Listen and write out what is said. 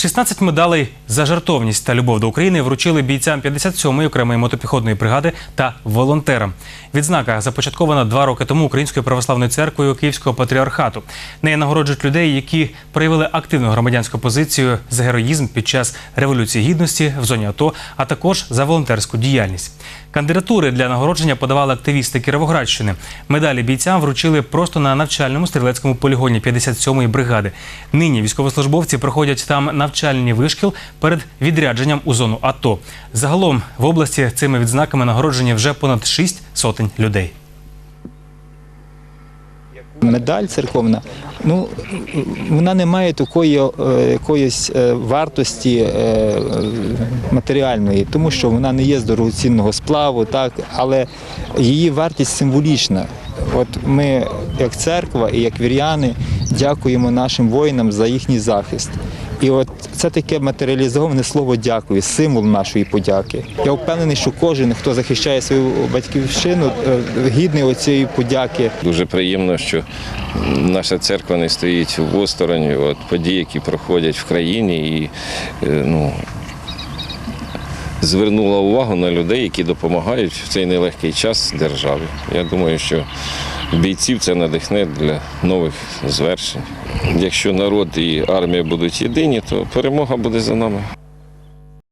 16 медалей за жертовність та любов до України вручили бійцям 57-ї окремої мотопіхотної бригади та волонтерам. Відзнака започаткована два роки тому Українською православною церквою Київського патріархату. Неї нагороджують людей, які проявили активну громадянську позицію за героїзм під час революції гідності в зоні АТО, а також за волонтерську діяльність. Кандидатури для нагородження подавали активісти Кіровоградщини. Медалі бійцям вручили просто на навчальному стрілецькому полігоні 57-ї бригади. Нині військовослужбовці проходять там навчальні вишкіл перед відрядженням у зону АТО. Загалом в області цими відзнаками нагороджені вже понад 6 сотень людей. Медаль церковна, ну вона не має такої е, якоїсь е, вартості е, матеріальної, тому що вона не є з дорогоцінного сплаву, так, але її вартість символічна. От ми, як церква і як віряни, дякуємо нашим воїнам за їхній захист. І от це таке матеріалізоване слово дякую, символ нашої подяки. Я впевнений, що кожен, хто захищає свою батьківщину, е, гідний оцієї подяки. Дуже приємно, що наша церква не стоїть в осторонь от подій, які проходять в країні, і е, ну, звернула увагу на людей, які допомагають в цей нелегкий час державі. Я думаю, що бійців це надихне для нових звершень. Якщо народ і армія будуть єдині, то перемога буде за нами.